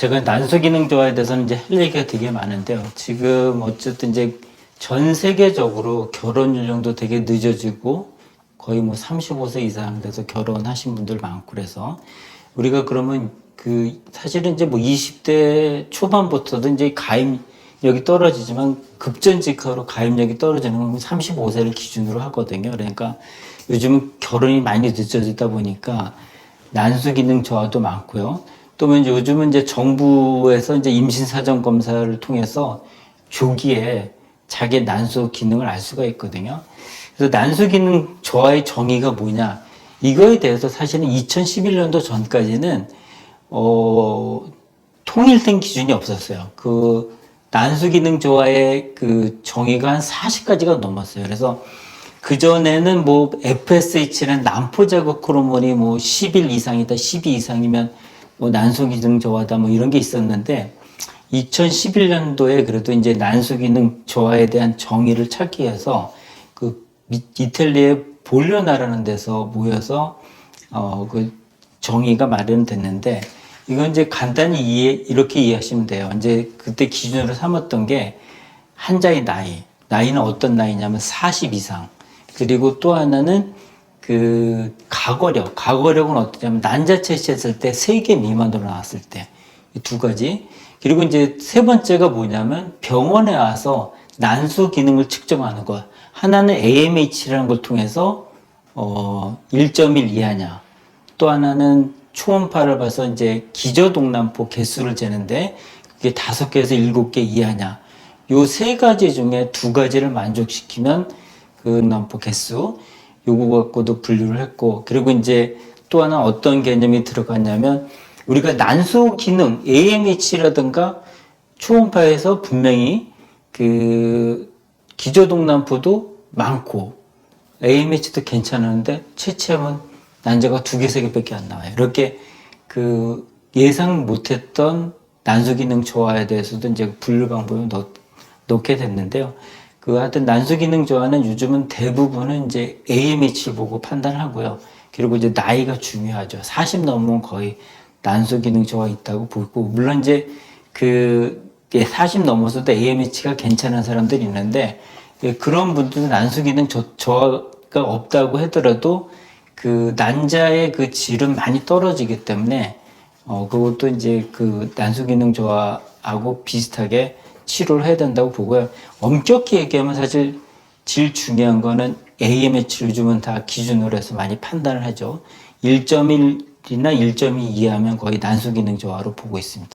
제가 난소 기능 저하에 대해서는 이제 할 얘기가 되게 많은데요. 지금 어쨌든 이제 전 세계적으로 결혼 연령도 되게 늦어지고 거의 뭐 35세 이상 돼서 결혼하신 분들 많고 그래서 우리가 그러면 그 사실은 이제 뭐 20대 초반부터도 이제 가입력이 떨어지지만 급전직하로 가입력이 떨어지는 건 35세를 기준으로 하거든요. 그러니까 요즘은 결혼이 많이 늦어지다 보니까 난수 기능 저하도 많고요. 또 이제 요즘은 이제 정부에서 이제 임신 사전 검사를 통해서 조기에 자기 난소 기능을 알 수가 있거든요. 그래서 난소 기능 저하의 정의가 뭐냐? 이거에 대해서 사실은 2011년도 전까지는 어 통일된 기준이 없었어요. 그 난수 기능 저하의 그 정의가 한 40가지가 넘었어요. 그래서 그 전에는 뭐 FSH는 난포 자극 호르몬이 뭐 10일 이상이다, 12 이상이면 뭐 난소 기능 저하다 뭐 이런 게 있었는데 2011년도에 그래도 이제 난소 기능 저하에 대한 정의를 찾기 위해서 그 미- 이탈리아의 볼리오나라는 데서 모여서 어 그 정의가 마련됐는데 이건 이제 간단히 이해 이렇게 이해하시면 돼요. 이제 그때 기준으로 삼았던 게 환자의 나이, 나이는 어떤 나이냐면 40 이상. 그리고 또 하나는 그 가거력, 가거력은 어떠냐면 난자 채취했을 때 3개 미만으로 나왔을 때이두 가지. 그리고 이제 세 번째가 뭐냐면 병원에 와서 난수 기능을 측정하는 것. 하나는 AMH라는 걸 통해서 어 1.1 이하냐. 또 하나는 초음파를 봐서 이제 기저동남포 개수를 재는데 그게 다섯 개에서 일곱 개 이하냐. 요 세 가지 중에 두 가지를 만족시키면 그 남포 개수 요거 갖고도 분류를 했고 그리고 이제 또 하나 어떤 개념이 들어갔냐면 우리가 난소 기능 AMH라든가 초음파에서 분명히 그 기저동남포도 많고 AMH도 괜찮은데 채취하면 난자가 두 개, 세 개밖에 안 나와요. 이렇게 그 예상 못했던 난소 기능 저하에 대해서도 이제 분류 방법을 넣, 넣게 됐는데요. 그 하여튼 난소 기능 저하는 요즘은 대부분은 이제 AMH를 보고 판단하고요. 그리고 이제 나이가 중요하죠. 40 넘으면 거의 난소 기능 저하 있다고 보고 물론 이제 그 40 넘어서도 AMH가 괜찮은 사람들이 있는데 예, 그런 분들은 난소 기능 저, 저하가 없다고 하더라도 그 난자의 그 질은 많이 떨어지기 때문에 어 그것도 이제 그 난소 기능 저하하고 비슷하게 치료를 해야 된다고 보고요. 엄격히 얘기하면 사실 제일 중요한 거는 AMH 요즘은 다 기준으로 해서 많이 판단을 하죠. 1.1이나 1.2 이하면 거의 난소 기능 저하로 보고 있습니다.